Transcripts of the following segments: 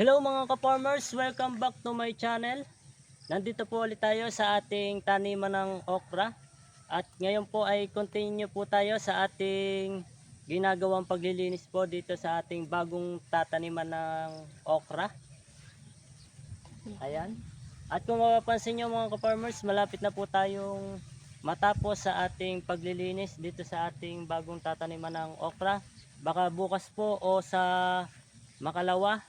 Hello mga ka-farmers, welcome back to my channel. Nandito po ulit tayo sa ating taniman ng okra. At ngayon po ay continue po tayo sa ating ginagawang paglilinis po dito sa ating bagong tataniman ng okra. Ayan. At kung mapapansin nyo mga ka-farmers, malapit na po tayong matapos sa ating paglilinis dito sa ating bagong tataniman ng okra. Baka bukas po o sa makalawa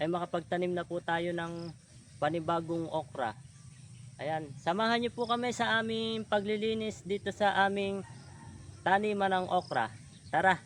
ay makapagtanim na po tayo ng panibagong okra. Ayan, samahan niyo po kami sa aming paglilinis dito sa aming taniman ng okra. Tara!